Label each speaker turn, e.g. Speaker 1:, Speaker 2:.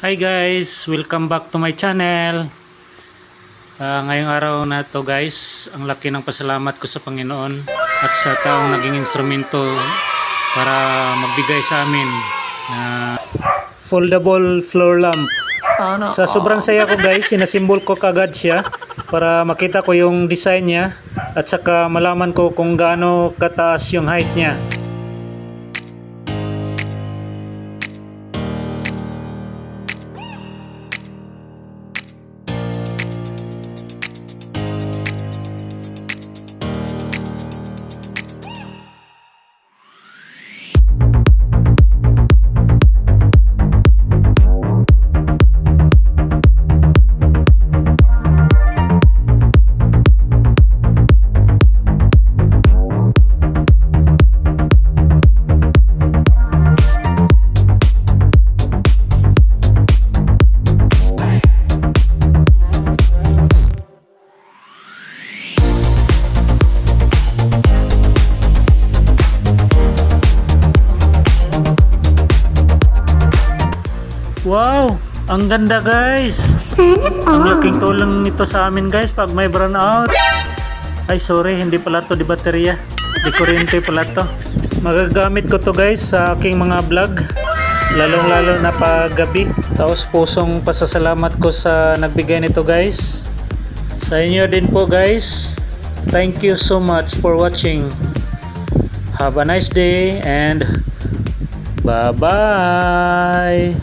Speaker 1: Hi guys, welcome back to my channel. Ah, ngayong araw na to guys, ang laki ng pasalamat ko sa Panginoon at sa taong naging instrumento para magbigay sa amin na foldable floor lamp.
Speaker 2: Sana
Speaker 1: Sa sobrang saya ko guys, sinasimbol ko kagad siya para makita ko yung design niya at saka malaman ko kung gaano kataas yung height niya. Wow! Ang ganda guys! Ang laking tulong nito sa amin guys pag may brownout. Ay sorry, hindi pala to di baterya. Di kuryente pala to. Magagamit ko to guys sa aking mga vlog. Lalong lalo na pag gabi. Taos pusong pasasalamat ko sa nagbigay nito guys. Sa inyo din po guys. Thank you so much for watching. Have a nice day and bye bye.